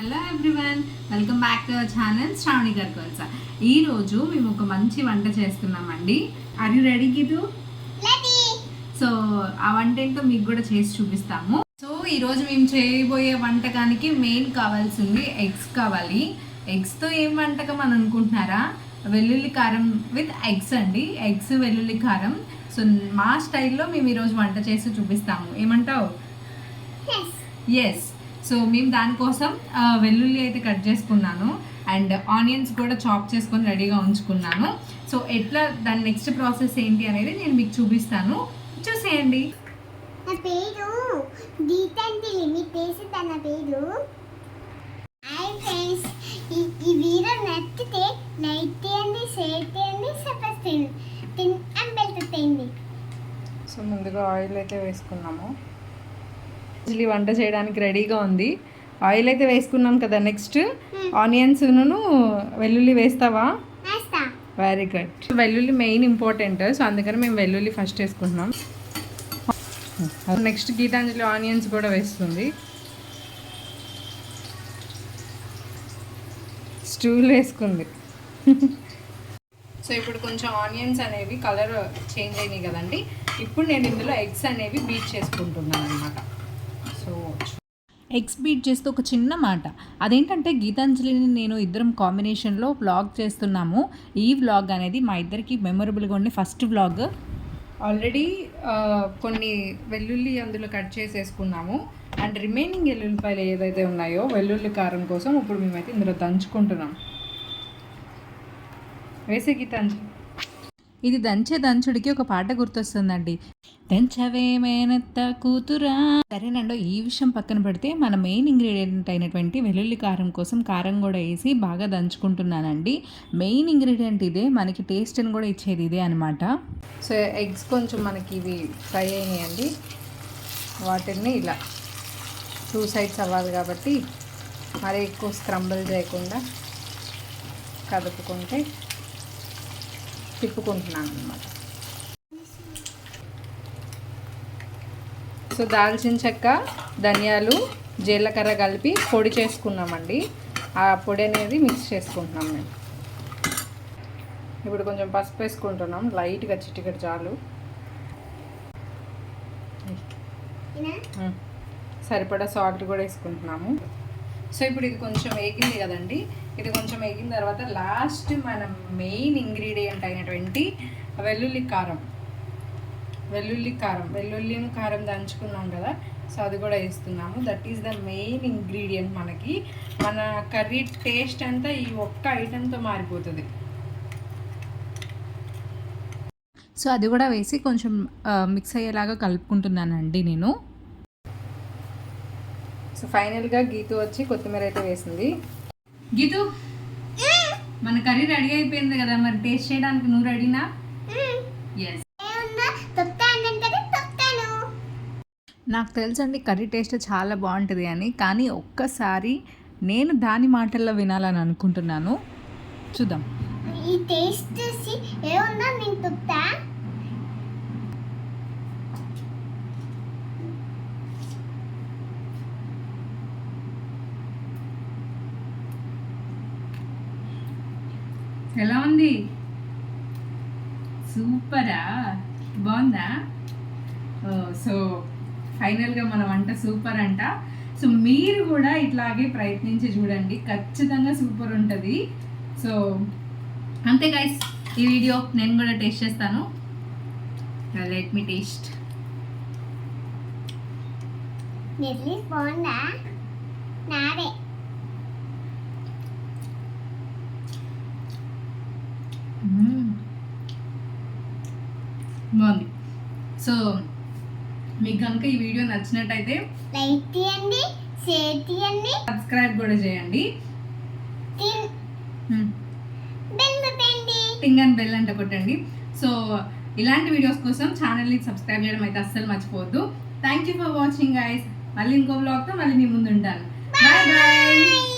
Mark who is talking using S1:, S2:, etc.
S1: hello everyone welcome back to our channel Sravani గారి కొల్స ఈరోజు మేము ఒక మంచి వంట చేస్తున్నామండి ఆర్ యూ రెడీ గిదు సో ఆ వంట ఏంటో మీకు కూడా చేసి చూపిస్తాము సో ఈరోజు మేము చేయబోయే వంటకానికి మెయిన్ కావాల్సింది ఎగ్స్ కావాలి ఎగ్స్తో ఏం వంటకం అని అనుకుంటున్నారా వెల్లుల్లి కారం విత్ ఎగ్స్ అండి ఎగ్స్ వెల్లుల్లి కారం సో మా స్టైల్లో మేము ఈరోజు వంట చేసి చూపిస్తాము ఏమంటావు ఎస్ సో మేము దానికోసం వెల్లుల్లి అయితే కట్ చేసుకున్నాను అండ్ ఆనియన్స్ కూడా చాప్ చేసుకొని రెడీగా ఉంచుకున్నాను సో ఎట్లా దాని నెక్స్ట్ ప్రాసెస్ ఏంటి అనేది నేను మీకు చూపిస్తాను చూసేయండి
S2: నా పేరు గీతాంజలి మీ పేసిద్దా నా పేరు హాయ్ ఫ్రెండ్స్ ఈ వీడియో నచ్చితే లైక్ చేయండి షేర్ చేయండి సపోర్ట్ చేయండి అండ్ బెల్
S1: సో ముందుగా ఆయిల్ అయితే వేసుకున్నాము యాక్చువల్లీ వంట చేయడానికి రెడీగా ఉంది ఆయిల్ అయితే వేసుకున్నాం కదా నెక్స్ట్ ఆనియన్స్ వెల్లుల్లి వేస్తావా వెరీ గుడ్ వెల్లుల్లి మెయిన్ ఇంపార్టెంట్ సో అందుకని మేము వెల్లుల్లి ఫస్ట్ వేసుకుంటున్నాం నెక్స్ట్ గీతాంజలి ఆనియన్స్ కూడా వేస్తుంది స్టూల్ వేసుకుంది సో ఇప్పుడు కొంచెం ఆనియన్స్ అనేవి కలర్ చేంజ్ అయినాయి కదండి ఇప్పుడు నేను ఇందులో ఎగ్స్ అనేవి బీచ్ చేసుకుంటున్నాను అనమాట సో ఎగ్స్ బీట్ చేస్తే ఒక చిన్న మాట అదేంటంటే గీతాంజలిని నేను ఇద్దరం కాంబినేషన్లో వ్లాగ్ చేస్తున్నాము ఈ వ్లాగ్ అనేది మా ఇద్దరికి మెమొరబుల్గా ఉండే ఫస్ట్ వ్లాగ్ ఆల్రెడీ కొన్ని వెల్లుల్లి అందులో కట్ చేసేసుకున్నాము అండ్ రిమైనింగ్ వెల్లుల్లిపాయలు ఏదైతే ఉన్నాయో వెల్లుల్లి కారం కోసం ఇప్పుడు మేమైతే ఇందులో దంచుకుంటున్నాం వేసే గీతాంజలి ఇది దంచే దంచుడికి ఒక పాట గుర్తొస్తుందండి దంచవేమేనత్త కూతురా సరేనండి ఈ విషయం పక్కన పెడితే మన మెయిన్ ఇంగ్రీడియంట్ అయినటువంటి వెల్లుల్లి కారం కోసం కారం కూడా వేసి బాగా దంచుకుంటున్నానండి మెయిన్ ఇంగ్రీడియంట్ ఇదే మనకి టేస్ట్ని కూడా ఇచ్చేది ఇదే అనమాట సో ఎగ్స్ కొంచెం మనకి ఇవి ఫ్రై అయినాయండి వాటిని ఇలా టూ సైడ్స్ అవ్వాలి కాబట్టి మరీ ఎక్కువ స్క్రంబుల్ చేయకుండా కదుపుకుంటే తిప్పుకుంటున్నాను అనమాట సో దాల్చిన చెక్క ధనియాలు జీలకర్ర కలిపి పొడి చేసుకున్నామండి ఆ పొడి అనేది మిక్స్ చేసుకుంటున్నాం మేము ఇప్పుడు కొంచెం పసుపు వేసుకుంటున్నాం లైట్గా చిటికటి చాలు సరిపడా సాల్ట్ కూడా వేసుకుంటున్నాము సో ఇప్పుడు ఇది కొంచెం వేగింది కదండి ఇది కొంచెం వేగిన తర్వాత లాస్ట్ మనం మెయిన్ ఇంగ్రీడియంట్ వెల్లుల్లి కారం వెల్లుల్లి కారం వెల్లుల్లిని కారం దంచుకున్నాం కదా సో అది కూడా వేస్తున్నాము that is the main ingredient మనకి మన కర్రీ టేస్ట్ అంతా ఈ ఒక్క ఐటెంతో మారిపోతుంది సో అది కూడా వేసి కొంచెం మిక్స్ అయ్యేలాగా కలుపుకుంటున్నానండి నేను సో ఫైనల్గా గీతు వచ్చి కొత్తిమీర అయితే వేసింది గీతు మన కర్రీ రెడీ అయిపోయింది కదా మరి టేస్ట్ చేయడానికి నువ్వు రెడీనా నాకు తెలుసండి కర్రీ టేస్ట్ చాలా బాగుంటుంది అని కానీ ఒక్కసారి నేను దాని మాటల్లో వినాలని అనుకుంటున్నాను చూద్దాం
S2: ఈ టేస్ట్ నేను
S1: ఎలా ఉంది సూపరా బాగుందా సో ఫైనల్గా మన వంట సూపర్ అంట సో మీరు కూడా ఇట్లాగే ప్రయత్నించి చూడండి ఖచ్చితంగా సూపర్ ఉంటుంది సో అంతే గాయస్ ఈ వీడియో నేను కూడా టేస్ట్ చేస్తాను లెట్ మీ టేస్ట్
S2: బాగుందా నాదే
S1: బాగుంది సో మీకు కనుక ఈ వీడియో నచ్చినట్టయితే
S2: లైక్ చేయండి షేర్ చేయండి
S1: సబ్స్క్రైబ్ కూడా చేయండి టింగ్ అండ్ బెల్ అంటే కొట్టండి సో ఇలాంటి వీడియోస్ కోసం ఛానల్ని సబ్స్క్రైబ్ చేయడం అయితే అస్సలు మర్చిపోవద్దు thank you for watching guys మళ్ళీ ఇంకో బ్లాగ్తో మళ్ళీ మీ ముందు ఉంటాను
S2: బాయ్ బాయ్